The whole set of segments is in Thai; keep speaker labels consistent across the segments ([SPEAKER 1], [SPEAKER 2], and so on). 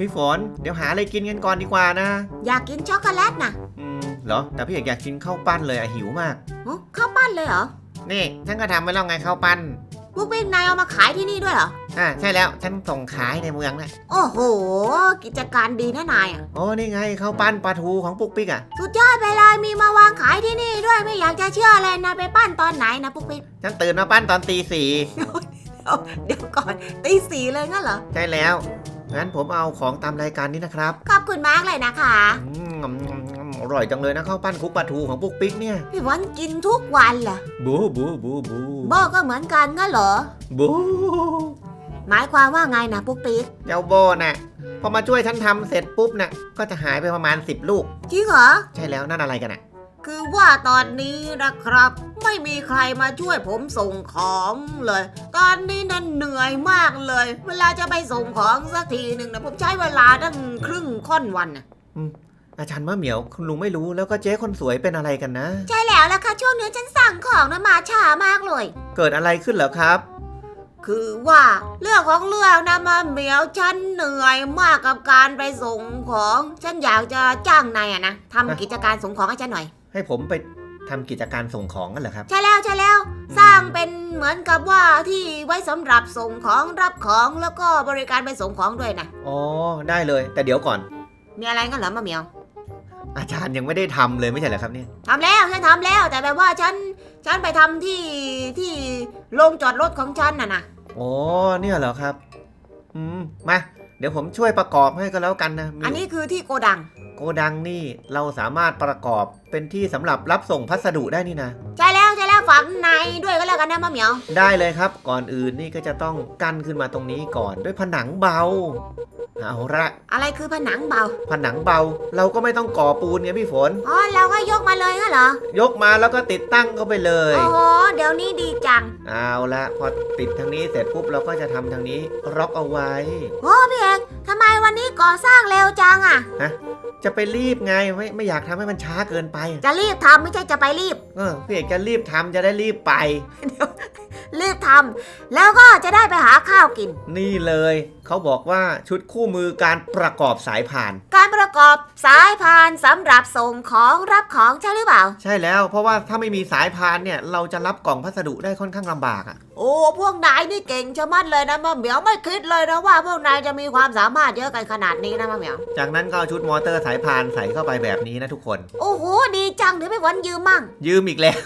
[SPEAKER 1] พี่ฝนเดี๋ยวหาอะไรกินกันก่อนดีกว่านะ
[SPEAKER 2] อยากกินช็อกโกแลตน่ะ
[SPEAKER 1] อืมเหรอ แต่พี่เอกอยากกินข้าวปั้นเลยอะหิวมาก
[SPEAKER 2] โอ้ข้าวปั้นเลยเหรอ
[SPEAKER 1] นี่ฉันก็ทำไว้แล้วไงข้าวปั้น
[SPEAKER 2] พวกเป็นนายเอามาขายที่นี่ด้วยเหรอ
[SPEAKER 1] อ่าใช่แล้วฉันส่งขายในเมืองนะ
[SPEAKER 2] โอ้โห กิจการดีนะนายอะ
[SPEAKER 1] โอ้นี่ไงข้าวปั้นปลาทูของปุ๊กปิ๊กอะ
[SPEAKER 2] สุดยอดไปเลยมีมาวางขายที่นี่ด้วยไม่อยากจะเชื่อเลยนะไปปั้นตอนไหนนะปุ๊กปิ๊ก
[SPEAKER 1] ฉันตื่นมาปั้นตอนตีสี่
[SPEAKER 2] เดี๋ยวก่อนตีสีเลยงั้นเหรอ
[SPEAKER 1] ใช่แล้ว งั้นผมเอาของตามรายการนี้นะครับ
[SPEAKER 2] ขอบคุณมากเลยนะคะ
[SPEAKER 1] อืมอร่อยจังเลยนะข้าวปั้นคลุกปลาทูของปุ๊กปิ๊กเนี่ย
[SPEAKER 2] พี่วันกินทุกวันเหรอ
[SPEAKER 1] บูบูบูบู
[SPEAKER 2] โบก็เหมือนกันงั้นเหรอ
[SPEAKER 1] บู
[SPEAKER 2] หมายความว่าไงนะปุ๊กปิ๊ก
[SPEAKER 1] เจ้าโบน่ะพอมาช่วยฉันทำเสร็จปุ๊บน่ะก็จะหายไปประมาณ 10 ลูก
[SPEAKER 2] จริงเหรอ
[SPEAKER 1] ใช่แล้วนั่นอะไรกันอะ
[SPEAKER 2] คือว่าตอนนี้นะครับ ไม่มีใครมาช่วยผมส่งของเลย ตอนนี้นั่นเหนื่อยมากเลย เวลาจะไปส่งของสักทีหนึ่งนะผมใช้เวลาตั้งครึ่งค่อนวันน่ะ
[SPEAKER 1] อาจารย์มะเหมียวคุณลุงไม่รู้แล้วก็เจ๊คนสวยเป็นอะไรกันนะ
[SPEAKER 2] ใช่แล้วล่ะค่ะช่วงนี้ฉันสั่งของนะมาช้ามากเลย
[SPEAKER 1] เกิดอะไรขึ้นเหรอครับ
[SPEAKER 2] คือว่าเรื่องของเรื่องนะมาเหมียวฉันเหนื่อยมากกับการไปส่งของ ฉันอยากจะจ้างนายอะนะทำกิจการส่งของให้ฉันหน่อย
[SPEAKER 1] ให้ผมไปทำกิจการส่งของกันเหรอครับ
[SPEAKER 2] ใช่แล้วใช่แล้ว สร้างเป็นเหมือนกับว่าที่ไว้สำหรับส่งของรับของแล้วก็บริการไปส่งของด้วยนะ
[SPEAKER 1] อ๋อ ได้เลย แต่เดี๋ยวก่อน
[SPEAKER 2] มีอะไรกันเหรอมาเหมียว
[SPEAKER 1] อาจารย์ยังไม่ได้ทำเลยไม่ใช่เหรอครับเนี่ย
[SPEAKER 2] ทำแล้วฉันทำแล้ว แต่แบบว่าฉันฉันไปทำที่ที่โรงจอดรถของฉันน่ะนะ
[SPEAKER 1] อ๋อ เนี่ยเหรอครับ อืม มา เดี๋ยวผมช่วยประกอบให้ก็แล้วกันนะมี
[SPEAKER 2] อันนี้คือที่โกดัง
[SPEAKER 1] โกดังนี่เราสามารถประกอบเป็นที่สำหรับรับส่งพัสดุได้นี่นะ
[SPEAKER 2] ใช่แล้วใช่แล้วฝังในด้วยก็แล้วกันนะมาเหมียว
[SPEAKER 1] ได้เลยครับ ก่อนอื่นนี่ก็จะต้องกั้นขึ้นมาตรงนี้ก่อนด้วยผนังเบา เอาละ
[SPEAKER 2] อะไรคือผนังเบา
[SPEAKER 1] ผนังเบา เราก็ไม่ต้องก่อปูนไงพี่ฝน
[SPEAKER 2] อ๋อเราก็ยกมาเลยงั้นเหรอ
[SPEAKER 1] ยกมาแล้วก็ติดตั้งเข้าไปเลย
[SPEAKER 2] โอ้โห เดี๋ยวนี้ดีจัง
[SPEAKER 1] เอาละพอติดทางนี้เสร็จปุ๊บเราก็จะทำทางนี้ล็อกเอาไว้
[SPEAKER 2] โอ้พี่เอกทำไมวันนี้ก่อสร้างเร็วจังอะ
[SPEAKER 1] จะไปรีบไงไม่ไม่อยากทำให้มันช้าเกินไป
[SPEAKER 2] จะรีบทำไม่ใช่จะไปรีบ
[SPEAKER 1] เออพี่เอกจะรีบทำจะได้รีบไป
[SPEAKER 2] รีบทำแล้วก็จะได้ไปหาข้าวกิน
[SPEAKER 1] นี่เลย เขาบอกว่าชุดคู่มือการประกอบสายพาน
[SPEAKER 2] การประกอบสายพานสำหรับส่งของรับของใช่หรือเปล่า
[SPEAKER 1] ใช่แล้วเพราะว่าถ้าไม่มีสายพานเนี่ยเราจะรับกล่องพัสดุได้ค่อนข้างลำบากอะ่ะ
[SPEAKER 2] โอ้พวกนายนี่เก่งชะมัดเลยนะมะเหมียวไม่คิดเลยนะว่าพวกนายจะมีความสามารถเยอะกันขนาดนี้นะมะเหมียว
[SPEAKER 1] จากนั้นก็เอาชุดมอเตอร์สายพานใส่เข้าไปแบบนี้นะทุกคน
[SPEAKER 2] โอ้โหดีจังเดี๋ยวไปวันยืมมั่ง
[SPEAKER 1] ยืมอีกแล้ว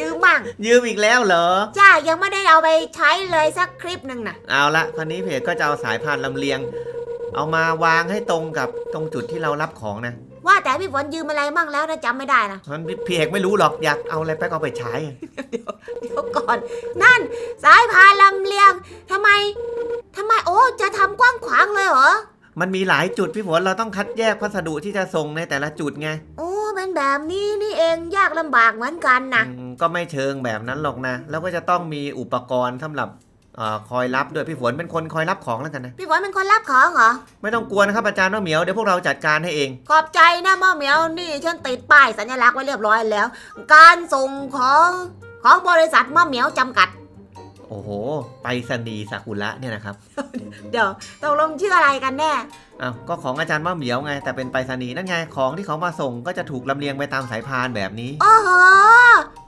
[SPEAKER 2] ยืมมั่ง
[SPEAKER 1] ยืมอีกแล้วเหรอ
[SPEAKER 2] จ้ายังไม่ได้เอาไปใช้เลยสักคลิปหนึ่งนะ
[SPEAKER 1] เอาละคราวนี้เพจก็จะเอาสายพานลำเลียง เอามาวางให้ตรงกับตรงจุดที่เรารับของนะ
[SPEAKER 2] ว่าแต่พี่ฝนยืมอะไรมั่งแล้วนะจำไม่ได้นะ
[SPEAKER 1] มันพี่เอกไม่รู้หรอกอยากเอาอะไรไปก็เอาไปใช้
[SPEAKER 2] เดี๋ยวก่อน นั่น สายพานลำเลียงทำไมทำไมโอ้จะทำกว้างขวางเลยเหรอ
[SPEAKER 1] มันมีหลายจุดพี่ฝนเราต้องคัดแยกพัสดุที่จะส่งในแต่ละจุดไง
[SPEAKER 2] โอ้ เป็นแบบนี้นี่เองยากลำบากเหมือนกันนะ
[SPEAKER 1] อืมก็ไม่เชิงแบบนั้นหรอกนะ แล้วก็จะต้องมีอุปกรณ์สำหรับเออคอยรับด้วยพี่ฝนเป็นคนคอยรับของแล้วกันนะ
[SPEAKER 2] พี่ฝนเป็นคนรับของเหรอ
[SPEAKER 1] ไม่ต้องกลัวนะครับอาจารย์ว่าเหมียวเดี๋ยวพวกเราจัดการให้เอง
[SPEAKER 2] ขอบใจนะมะเหมียวนี่ฉันติดป้ายสัญลักษณ์ไว้เรียบร้อยแล้ว การส่งของของบริษัทมะเหมียวจำกัด
[SPEAKER 1] โอ้โห ไปสนีย์ซากุระเนี่ยนะครับ
[SPEAKER 2] เดี๋ยวตกลงชื่ออะไรกันแน่
[SPEAKER 1] อ้าว ก็ของอาจารย์ว่าเหมียวไง แต่เป็นไปรษณีย์นั่นไง ของที่เขามาส่งก็จะถูกลำเลียงไปตามสายพานแบบนี้
[SPEAKER 2] โอ้โห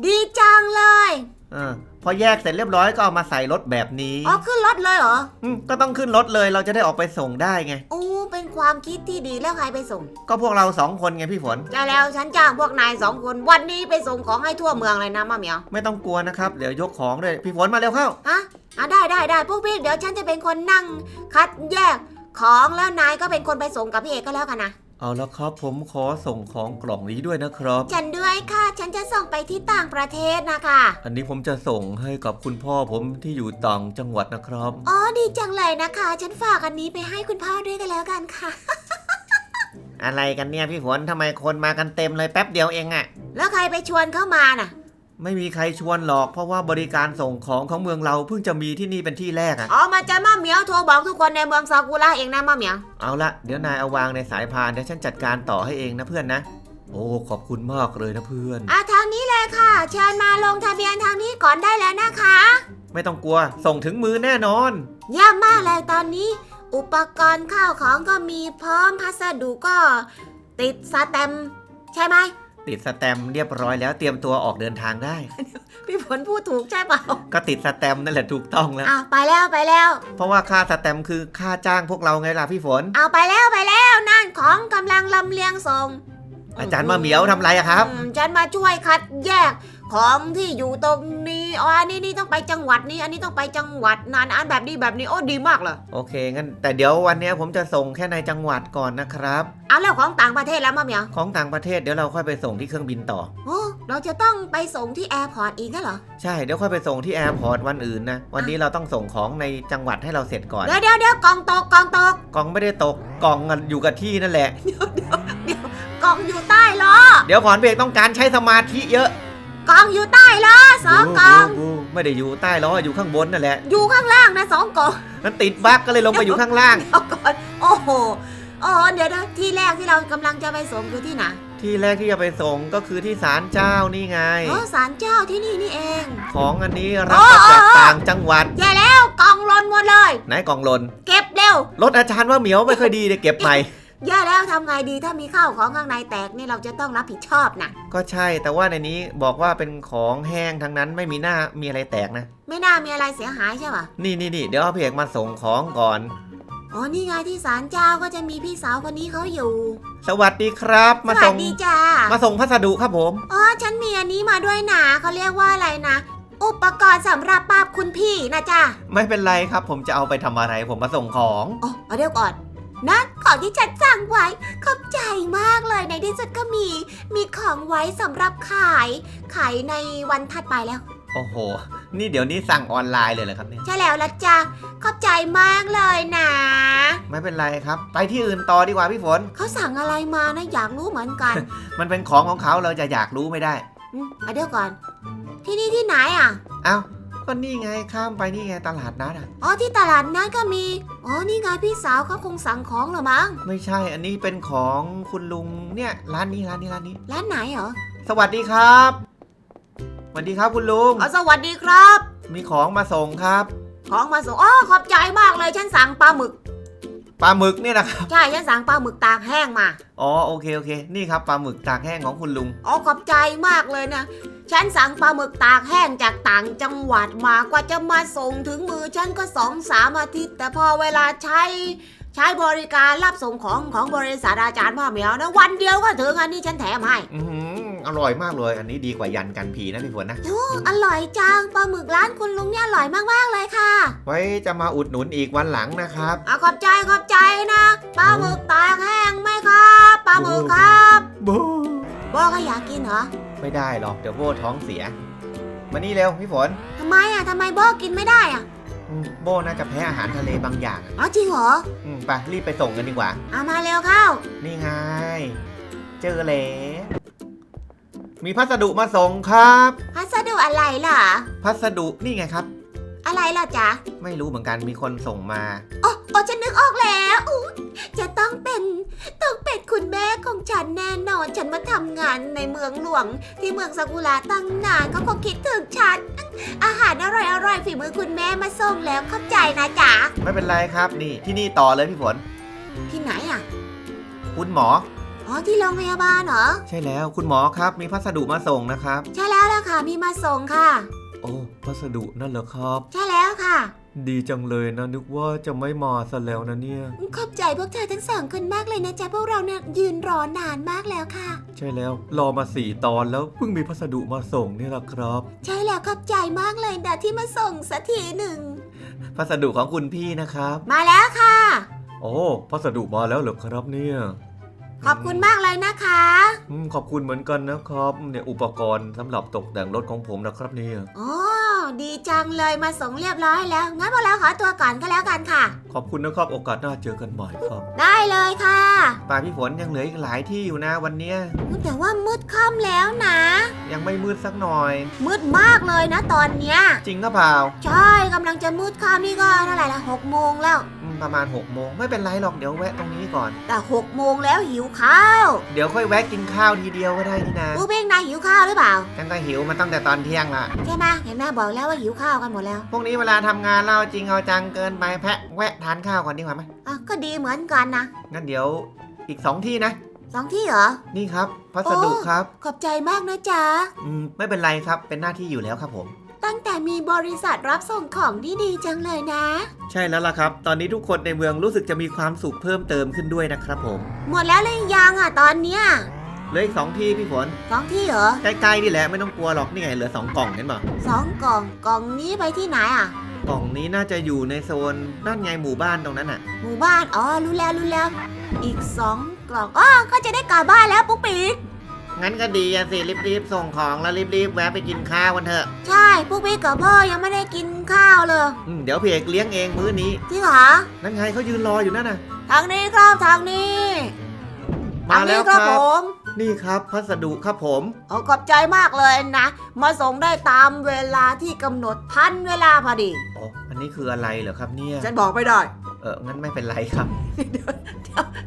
[SPEAKER 2] ดีจังเลย
[SPEAKER 1] เออพอแยกเสร็จเรียบร้อยก็เอามาใส่รถแบบนี้
[SPEAKER 2] อ๋อ ขึ้นรถเลยเหรอ
[SPEAKER 1] มก็ต้องขึ้นรถเลยเราจะได้ออกไปส่งได้ไง
[SPEAKER 2] โอ้เป็น ความคิดที่ดีแล้วใครไปส่ง
[SPEAKER 1] ก็พวกเราสองคนไงพี่ฝน
[SPEAKER 2] ใช่แล้วฉันจ้างพวกนายสองคนวันนี้ไปส่งของให้ทั่วเมืองเลยนะมะเหมียว
[SPEAKER 1] ไม่ต้องกลัวนะครับ เดี๋ยวยกของด้วยพี่ฝนมาเร็วเข้า
[SPEAKER 2] ฮะอะได้ได้ได้พวกพี่เดี๋ยวฉันจะเป็นคนนั่งคัดแยกของแล้วนายก็เป็นคนไปส่งกับพี่เอกก็แล้วกันนะ
[SPEAKER 1] เอาละครับผมขอส่งของกล่องนี้ด้วยนะครับ
[SPEAKER 2] ฉันด้วยค่ะ ฉันจะส่งไปที่ต่างประเทศนะคะ
[SPEAKER 1] อันนี้ผมจะส่งให้กับคุณพ่อผมที่อยู่ต่างจังหวัดนะครับ
[SPEAKER 2] อ๋อดีจังเลยนะคะ ฉันฝากอันนี้ไปให้คุณพ่อด้วยกันแล้วกันค่ะ
[SPEAKER 1] อะไรกันเนี่ยพี่ฝนทำไมคนมากันเต็มเลยแป๊บเดียวเองอะ
[SPEAKER 2] แล้วใครไปชวนเข้ามาน่ะ
[SPEAKER 1] ไม่มีใครชวนหรอก เพราะว่าบริการส่งของของเมืองเราเพิ่งจะมีที่นี่เป็นที่แรกอะ
[SPEAKER 2] อ๋อมาจะมาเหมียวโทรบอกทุกคนในเมืองซากุระเองนะมาเหมียว
[SPEAKER 1] เอาละเดี๋ยวนายเอาวางในสายพานเดี๋ยวฉันจัดการต่อให้เองนะเพื่อนนะ โอ้ขอบคุณมากเลยนะเพื่อน
[SPEAKER 2] อะทางนี้เลยค่ะ เชิญมาลงทะเบียนทางนี้ก่อนได้แล้วนะคะ
[SPEAKER 1] ไม่ต้องกลัว ส่งถึงมือแน่นอน
[SPEAKER 2] เยี่ยมมากเลยตอนนี้ อุปกรณ์ข้าวของก็มีพร้อมพัสดุก็ ติดสแตมป์ใช่ไหม
[SPEAKER 1] ติดสแตมป์เรียบร้อยแล้วเตรียมตัวออกเดินทางได้
[SPEAKER 2] พี่ฝนพูดถูกใช่เปล่า
[SPEAKER 1] ก็ติดสแตมป์นั่นแหละถูกต้องแล้ว
[SPEAKER 2] อ้าวไปแล้วไปแล้ว
[SPEAKER 1] เพราะว่าค่าสแตมป์คือค่าจ้างพวกเราไงล่ะพี่ฝน
[SPEAKER 2] เอาไปแล้วไปแล้วนั่นของกำลังลำเลียงส่ง
[SPEAKER 1] อาจารย์มาเหมียวทำไรอะครับ
[SPEAKER 2] อืมฉันมาช่วยคัดแยกของที่อยู่ตรงนี้ อ๋ออันนี้นี่ต้องไปจังหวัดนี้ อันนี้ต้องไปจังหวัดนานอันแบบนี้แบบนี้โอ้ดีมากเลย
[SPEAKER 1] โอเคงั้นแต่เดี๋ยววันเนี้ยผมจะส่งแค่ในจังหวัดก่อนนะครับ
[SPEAKER 2] เอาแล้วของต่างประเทศแล้วมาเหมียว
[SPEAKER 1] ของต่างประเทศเดี๋ยวเราค่อยไปส่งที่เครื่องบินต่อ
[SPEAKER 2] โอ้เราจะต้องไปส่งที่แอร์พอร์ตอีกแล้วเหรอ
[SPEAKER 1] ใช่เดี๋ยวค่อยไปส่งที่แอร์พอร์ตวันอื่นนะ วันนี้เราต้องส่งของในจังหวัดให้เราเสร็จก่อน
[SPEAKER 2] เดี๋ยวเดี๋ยวเดี๋ยวกล่องตกกล่องตก
[SPEAKER 1] กล่องไม่ได้ตกกล่องอะอยู่กับที่นั่นแหละ
[SPEAKER 2] กล่องอยู่ใต้ล้อ
[SPEAKER 1] เดี๋ยวก่อนเบรกต้องการใช้สมาธิเยอะ
[SPEAKER 2] กล่องอยู่ใต้ล้อสองกล่อง
[SPEAKER 1] บูบูบูไม่ได้อยู่ใต้ล้ออยู่ข้างบนนั่นแหละ
[SPEAKER 2] อยู่ข้างล่างนะสองกล่อง
[SPEAKER 1] มันติดบั๊กก็เลยลงไปอยู่ข้างล่าง
[SPEAKER 2] เดี๋ยวก่อนโอ้โหโอ้โหเดี๋ยวนะที่แรกที่เรากำลังจะไปส่งคือที่ไหน
[SPEAKER 1] ที่แรกที่จะไปส่งก็คือที่ศาลเจ้านี่ไง
[SPEAKER 2] อ๋อศาลเจ้าที่นี่นี่เอง
[SPEAKER 1] ของอันนี้รับมาจากต่างจังหวัด
[SPEAKER 2] แย่แล้วกล่องหล่นหมดเลย
[SPEAKER 1] ไหนกล่องหล่น
[SPEAKER 2] เก็บเร็ว
[SPEAKER 1] รถอาจารย์ว่าเหมียวไม่ค่อยดีเดี๋ยวเก็บใหม่
[SPEAKER 2] แย่แล้วทำไงดีถ้ามีข้าวของข้างในแตกนี่เราจะต้องรับผิดชอบนะ
[SPEAKER 1] ก็ใช่แต่ว่าในนี้บอกว่าเป็นของแห้งทั้งนั้นไม่มีหน้ามีอะไรแตกนะ
[SPEAKER 2] ไม่น่ามีอะไรเสียหายใช่ปะ
[SPEAKER 1] นี่นี่นี่เดี๋ยวเอาเพกมาส่งของก่อน
[SPEAKER 2] อ๋อนี่ไงที่ศาลเจ้าก็จะมีพี่สาวคนนี้เขาอยู่
[SPEAKER 1] สวัสดีครับ
[SPEAKER 2] ส
[SPEAKER 1] มา
[SPEAKER 2] วั
[SPEAKER 1] ส่
[SPEAKER 2] ส
[SPEAKER 1] ง
[SPEAKER 2] ดีจ้า
[SPEAKER 1] มาส่งพัสดุครับผม
[SPEAKER 2] อ๋อฉันมีอันนี้มาด้วยนะเขาเรียกว่าอะไรนะ อุปกรณ์สำหรับปราบคุณพี่นะจ้า
[SPEAKER 1] ไม่เป็นไรครับ ผมจะเอาไปทำอะไร ผมมาส่งของ
[SPEAKER 2] อ๋อเอาเดี๋ยวก่อน นั่นของที่ฉันสั่งไว้ ขอบใจมากเลยในที่สุดก็มี มีของไว้สำหรับขาย ขายในวันถัดไปแล้ว
[SPEAKER 1] โอ้โห นี่เดี๋ยวนี้สั่งออนไลน์เลยเหรอครับเนี่ย
[SPEAKER 2] ใช่แล้วละจ้าขอบใจมากเลยนะ
[SPEAKER 1] ไม่เป็นไรครับ ไปที่อื่นต่อดีกว่าพี่ฝน
[SPEAKER 2] เขาสั่งอะไรมานะอยากรู้เหมือนกัน
[SPEAKER 1] มันเป็นของของเขาเราจะอยากรู้ไม่ได้
[SPEAKER 2] อืมเอาเดี๋ยวก่อน ที่นี่ที่ไหนอะ
[SPEAKER 1] เอ้า ก็นี่ไงข้ามไปนี่ไงตลาดนัดอะ
[SPEAKER 2] อ๋อที่ตลาดนัดก็มี อ๋อนี่ไงพี่สาวเขาคงสั่งของเหรอมั้ง
[SPEAKER 1] ไม่ใช่อันนี้เป็นของคุณลุงเนี่ยร้านนี้ร้านนี้ร้านนี้
[SPEAKER 2] ร้านไหนเหรอ
[SPEAKER 1] สวัสดีครับสวัสดีครับคุณลุง
[SPEAKER 2] อ๋อสวัสดีครับ
[SPEAKER 1] มีของมาส่งครับ
[SPEAKER 2] ของมาส่ง อ๋อขอบใจมากเลยฉันสั่งปลาหมึก
[SPEAKER 1] ปลาหมึกเนี่ยนะครับ
[SPEAKER 2] ใช่ฉันสั่งปลาหมึกตากแห้งมา
[SPEAKER 1] อ๋อโอเคโอเค นี่ครับปลาหมึกตากแห้งของคุณลุง
[SPEAKER 2] อ๋อขอบใจมากเลยนะ ฉันสั่งปลาหมึกตากแห้งจากต่างจังหวัดมากว่าจะมาส่งถึงมือฉันก็สองสามอาทิตย์ แต่พอเวลาใช้ใช้บริการรับส่งของของบริษัทอาจารย์พ่อเหมียวนะ วันเดียวก็ถึงอันนี้ฉันแถมให้
[SPEAKER 1] อือหือ อร่อยมากเลย อันนี้ดีกว่ายันกันผีนะพี่ฝนนะ
[SPEAKER 2] โอ้อร่อยจังปลาหมึกร้านคุณลุงเนี่ยอร่อยมากๆเลยค่ะ
[SPEAKER 1] ไว้จะมาอุดหนุนอีกวันหลังนะครับ
[SPEAKER 2] อะขอบใจขอบใจนะปลาหมึกตากแห้งไหมครับปลาหมึกครับ
[SPEAKER 1] บู
[SPEAKER 2] บอกก็อยากกินเหรอ
[SPEAKER 1] ไม่ได้หรอกเดี๋ยวโบท้องเสีย มานี่เร็วพี่ฝน
[SPEAKER 2] ทำไมอะทำไมบอกกินไม่ได้อะ
[SPEAKER 1] อืมโบน่าจะแพ้อาหารทะเลบางอย่างอะ
[SPEAKER 2] อ๋อจริงเหรอ
[SPEAKER 1] อืมไปรีบไปส่งกันดีกว่า
[SPEAKER 2] เอามาเร็วเข้า
[SPEAKER 1] นี่ไงเจอแล้ว มีพัสดุมาส่งครับ
[SPEAKER 2] พัสดุอะไรล่ะ
[SPEAKER 1] พัสดุนี่ไงครับ
[SPEAKER 2] อะไรล่ะจ๊ะ
[SPEAKER 1] ไม่รู้เหมือนกันมีคนส่งมา
[SPEAKER 2] อ๋ออ๋อฉันนึกออกแล้วอุ๊ยจะต้องเป็นต้องเป็นคุณแม่ของฉันแน่นอน ฉันมาทำงานในเมืองหลวง ที่เมืองซากุระตั้งนานเขาคงคิดถึงฉัน อาหารอร่อยอร่อยฝีมือคุณแม่มาส่งแล้วเข้าใจนะจ๊ะ
[SPEAKER 1] ไม่เป็นไรครับนี่ที่นี่ต่อเลยพี่ฝน
[SPEAKER 2] ที่ไหนอะ
[SPEAKER 1] คุณหมอ
[SPEAKER 2] อ๋อที่โรงพยาบาลเหรอ
[SPEAKER 1] ใช่แล้วคุณหมอครับมีพัสดุมาส่งนะครับ
[SPEAKER 2] ใช่แล้วล่ะค่ะ มีมาส่งค่ะ
[SPEAKER 1] โอ้พัสดุนั่นเหรอครับ
[SPEAKER 2] ใช่แล้วค่ะ
[SPEAKER 1] ดีจังเลยนะนึกว่าจะไม่มาซะแล้วนะเนี่ย
[SPEAKER 2] ขอบใจพวกเธอทั้งสองคนมากเลยนะจ๊ะพวกเราเนี่ยยืนรอนานมากแล้วค่ะ
[SPEAKER 1] ใช่แล้วรอมาสี่ตอนแล้วเพิ่งมีพัสดุมาส่งนี่แหละครับ
[SPEAKER 2] ใช่แล้วขอบใจมากเลยนะที่มาส่งสักทีหนึ่ง
[SPEAKER 1] พัสดุของคุณพี่นะครับ
[SPEAKER 2] มาแล้วค่ะ
[SPEAKER 1] โอ้พัสดุมาแล้วเหรอครับเนี่ย
[SPEAKER 2] ขอบคุณมากเลยนะคะ
[SPEAKER 1] อืมขอบคุณเหมือนกันนะครับเนี่ยอุปกรณ์สำหรับตกแต่งรถของผมนะครับเนี่ย
[SPEAKER 2] โอ้ดีจังเลยมาส่งเรียบร้อยแล้ว งั้นพวกเราขอตัวก่อนก็แล้วกันค่ะ
[SPEAKER 1] ขอบคุณนะครับโอกาสหน้าเจอกันใหม่ครับ
[SPEAKER 2] ได้เลยค่ะ
[SPEAKER 1] ป่าพี่ฝนยังเหลืออีกหลายที่อยู่นะวันเนี้ย
[SPEAKER 2] แต่ว่ามืดค่ำแล้วนะ
[SPEAKER 1] ยังไม่มืดสักหน่อย
[SPEAKER 2] มืดมากเลยนะตอนเนี้ย
[SPEAKER 1] จริงก็เปล่า
[SPEAKER 2] ใช่กำลังจะมืดค่ำนี่ก็เท่าไหร่ละหกโมงแล้ว
[SPEAKER 1] อืม ประมาณ6กโมงไม่เป็นไรหรอกเดี๋ยวแวะตรงนี้ก่อน
[SPEAKER 2] แต่หกโมงแล้วหิวข้าว
[SPEAKER 1] เดี๋ยวค่อยแวะกินข้าวทีเดียวก็ได้นี่นะ
[SPEAKER 2] ปุ๊กปิ๊กนายหิวข้าวหรือเปล่า
[SPEAKER 1] ฉันก็หิวมันตั้งแต่ตอนเที่ยงละ
[SPEAKER 2] ใช่ไหมเห็นแม่บอกแล้วว่าหิวข้าวกันหมดแล้ว
[SPEAKER 1] พวกนี้เวลาทำงานเราจริงเอาจังเกินไปแพะแวะทานข้าวก่อนดีกว่าไหม
[SPEAKER 2] อะก็ดีเหมือนกันนะ
[SPEAKER 1] งั้นเดี๋ยวอีกสองที่นะ
[SPEAKER 2] สองที่เหรอ
[SPEAKER 1] นี่ครับพัสดุ
[SPEAKER 2] โอ้
[SPEAKER 1] ครับ
[SPEAKER 2] ขอบใจมากนะจ๊ะ
[SPEAKER 1] อืมไม่เป็นไรครับเป็นหน้าที่อยู่แล้วครับผม
[SPEAKER 2] ตั้งแต่มีบริษัทรับส่งของที่ดีจังเลยนะ
[SPEAKER 1] ใช่แล้วล่ะครับ ตอนนี้ทุกคนในเมืองรู้สึกจะมีความสุขเพิ่มเติมขึ้นด้วยนะครับผม
[SPEAKER 2] หมดแล้วเลยงยังอะตอนเนี้ย
[SPEAKER 1] เหลืออีกสองที่พี่ฝน
[SPEAKER 2] สองที่เหรอ
[SPEAKER 1] ใกล้ๆนี่แหละไม่ต้องกลัวหรอกนี่ไงเหลือสองกล่องเห็นป่ะ
[SPEAKER 2] สองกล่องกล่องนี้ไปที่ไหนอะ
[SPEAKER 1] กล่องนี้น่าจะอยู่ในโซนนั่นไงหมู่บ้านตรงนั้นอะ
[SPEAKER 2] หมู่บ้านอ๋อรู้แล้วรู้แล้ว อีกสองกล่องอ๋อก็จะได้กลับบ้านแล้วปุ๊กปิ๊ก
[SPEAKER 1] งั้นก็ดีอะสิรีบๆส่งของแล้วรีบๆแวะไปกินข้าวกันเถอะ
[SPEAKER 2] ใช่ปุ๊กปิ๊กกับพ่อยังไม่ได้กินข้าวเลย
[SPEAKER 1] อืมเดี๋ยวพี่เอกเลี้ยงเองมื้อนี้
[SPEAKER 2] จริงเหรอ
[SPEAKER 1] นั่นไงเขายืนรออยู่นั่นน่ะ
[SPEAKER 2] ทางนี้ครับทางนี้
[SPEAKER 1] มา
[SPEAKER 2] ทาง
[SPEAKER 1] แล้
[SPEAKER 2] นี้
[SPEAKER 1] ว
[SPEAKER 2] ค
[SPEAKER 1] ค
[SPEAKER 2] รั
[SPEAKER 1] รั
[SPEAKER 2] บบผม
[SPEAKER 1] นี่ครับพัสดุครับผม
[SPEAKER 2] โอ้ขอบใจมากเลยนะ มาส่งได้ตามเวลาที่กำหนดทันเวลาพอดี
[SPEAKER 1] อ๋อ อันนี้คืออะไรเหรอครับเนี่ย
[SPEAKER 2] ฉันบอกไม่ได้
[SPEAKER 1] เอองั้นไม่เป็นไรครับ
[SPEAKER 2] เดี๋ยว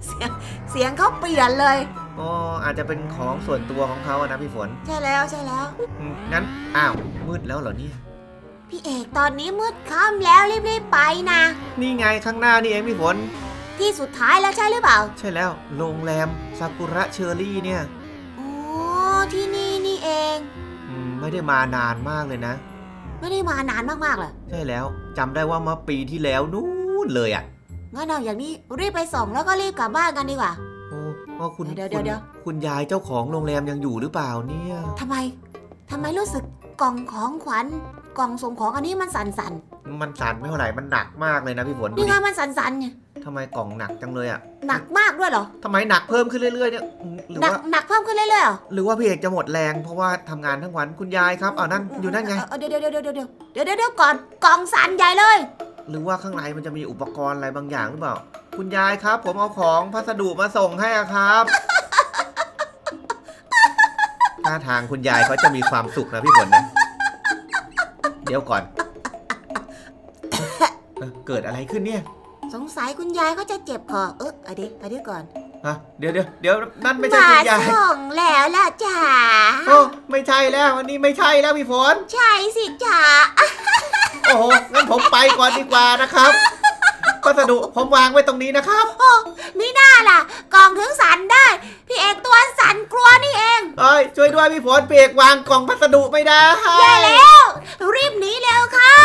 [SPEAKER 2] เสียงเสียงเขาเปลี่ยนเลย
[SPEAKER 1] อ๋ออาจจะเป็นของส่วนตัวของเขาอะนะพี่ฝน
[SPEAKER 2] ใช่แล้วใช่แล้ว
[SPEAKER 1] อืมงั้นอ้าวมืดแล้วเหรอเนี่ย
[SPEAKER 2] พี่เอกตอนนี้มืดค่ำแล้วรีบๆไปนะ
[SPEAKER 1] นี่ไงข้างหน้านี่เองพี่ฝน
[SPEAKER 2] ที่สุดท้ายแล้วใช่หรือเปล่า
[SPEAKER 1] ใช่แล้วโรงแรมซากุระเชอรี่เนี่ย
[SPEAKER 2] โอ้ที่นี่นี่เอง
[SPEAKER 1] อืมไม่ได้มานานมากเลยนะ
[SPEAKER 2] ไม่ได้มานานมากๆเลย
[SPEAKER 1] ใช่แล้วจำได้ว่าเมื่อปีที่แล้วนู่นเลยอะ
[SPEAKER 2] งั้นเอาอย่างนี้รีบไปส่งแล้วก็รีบกลับบ้านกันดีกว่า
[SPEAKER 1] โอ้ ว่าคุณ
[SPEAKER 2] เดี๋ยวเดี๋ยว
[SPEAKER 1] คุณ
[SPEAKER 2] ยา
[SPEAKER 1] ยเจ้าของโรงแรมยังอยู่หรือเปล่าเนี่ย
[SPEAKER 2] ทำไมทำไมรู้สึกกล่องของขวัญกล่องส่งของอันนี้มันสั่น
[SPEAKER 1] มันสั่นไม่เท่าไหร่มันหนักมากเลยนะพี่ฝน
[SPEAKER 2] นี่ไงดิมันสั่นๆเนี่ย
[SPEAKER 1] ทำไมกล่องหนักจังเลยอะ
[SPEAKER 2] หนักมากด้วยเหรอ
[SPEAKER 1] ทำไมหนักเพิ่มขึ้นเรื่อยๆเนี่ยหรือว่า
[SPEAKER 2] หนักเพิ่มขึ้นเรื่อยๆหรือ
[SPEAKER 1] ว่าพี่เอกจะหมดแรงเพราะว่าทำงานทั้งวันคุณยายครับอ้านั่นอยู่นั่นไง
[SPEAKER 2] เดี๋ยวเดี๋ยวเดี๋ยวเดี๋ยวเดี๋ยวเดี๋ยวก่อนกล่องสั่นใหญ่เลย
[SPEAKER 1] หรือว่าข้างในมันจะมีอุปกรณ์อะไรบางอย่างหรือเปล่า คุณยายครับ ผมเอาของพัสดุมาส่งให้อะครับท่าทางคุณยายเขาจะมีความสุขนะพี่ฝนนะ เดี๋ยวก่อนเอ่อเกิดอะไรขึ้นเนี่ย
[SPEAKER 2] สงสัยคุณยายเขาจะเจ็บคอเออเอาดิเอาดิก่อน
[SPEAKER 1] ฮะเดี๋ยวเดี๋ยวเดี๋ยวนั่นไม่ใช่
[SPEAKER 2] มา
[SPEAKER 1] คุณยาย
[SPEAKER 2] ส่งแล้วล่ะจ๋า
[SPEAKER 1] โอ้ไม่ใช่แล้วอันนี้ไม่ใช่แล้วพี่ฝน
[SPEAKER 2] ใช่สิจ๋า
[SPEAKER 1] โอ้โหงั้นผมไปก่อนดีกว่านะครับ พัสดุผมวางไว้ตรงนี้นะครับ
[SPEAKER 2] มีหน้าล่ะ กล่องถึงสั่นได้ พี่เอกตัวสั่นกลัวนี่เอง
[SPEAKER 1] เอ้ยช่วยด้วยพี่ฝนเปียกวางกล่องพัสดุไม่ได้
[SPEAKER 2] แย่แล้ว รีบหนีเร็วเข้า